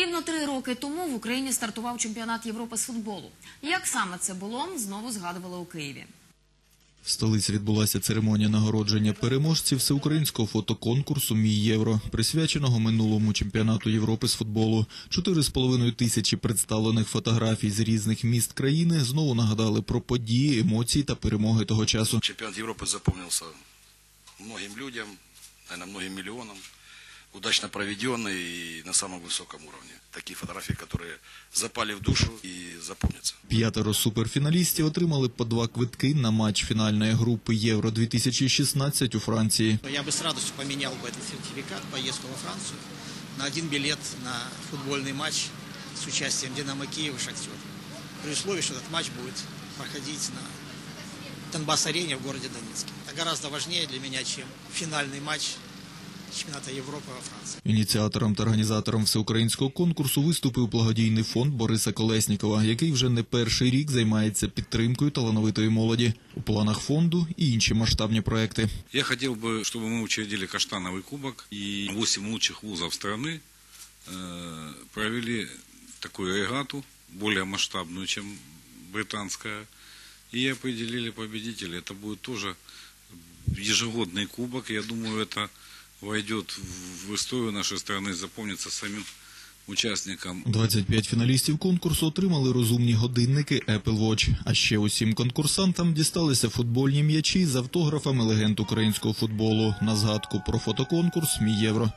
Рівно три роки тому в Україні стартував чемпіонат Європи з футболу. Як саме це було, знову згадували у Києві. В столиці відбулася церемонія нагородження переможців всеукраїнського фотоконкурсу Мій євро, присвяченого минулому чемпіонату Європи з футболу. Чотири з половиною тисячі представлених фотографій з різних міст країни знову нагадали про події, емоції та перемоги того часу. Чемпионат Европы запомнился многим людям, наверное, многим миллионам. Удачно проведенный и на самом высоком уровне. Такие фотографии, которые запали в душу и запомнятся. П'ятеро суперфіналістів отримали по два квитки на матч фінальної групи Євро 2016 у Франції. Я бы с радостью поменял бы этот сертификат, поездку во Францию, на один билет на футбольный матч с участием «Динамо Киев» и «Шахтер». При условии, что этот матч будет проходить на Донбасс-арене в городе Донецке. Это гораздо важнее для меня, чем финальный матч чемпионата Европы во Франции. Ініціатором та організатором всеукраїнського конкурсу виступив благодійний фонд Бориса Колеснікова, який вже не перший рік займається підтримкою талановитої молоді. У планах фонду і інші масштабні проекти. Я хотел бы, чтобы мы учредили каштановый кубок и 8 лучших вузов страны э, провели такую регату, более масштабную, чем британская, и определили победителей. Это будет тоже ежегодный кубок. Я думаю, это войдет в историю нашей страны, запомнится самим учасникам. 25 фіналістів конкурсу отримали розумні годинники Apple Watch. А ще усім конкурсантам дісталися футбольні м'ячі з автографами легенд українського футболу на згадку про фотоконкурс Мій євро.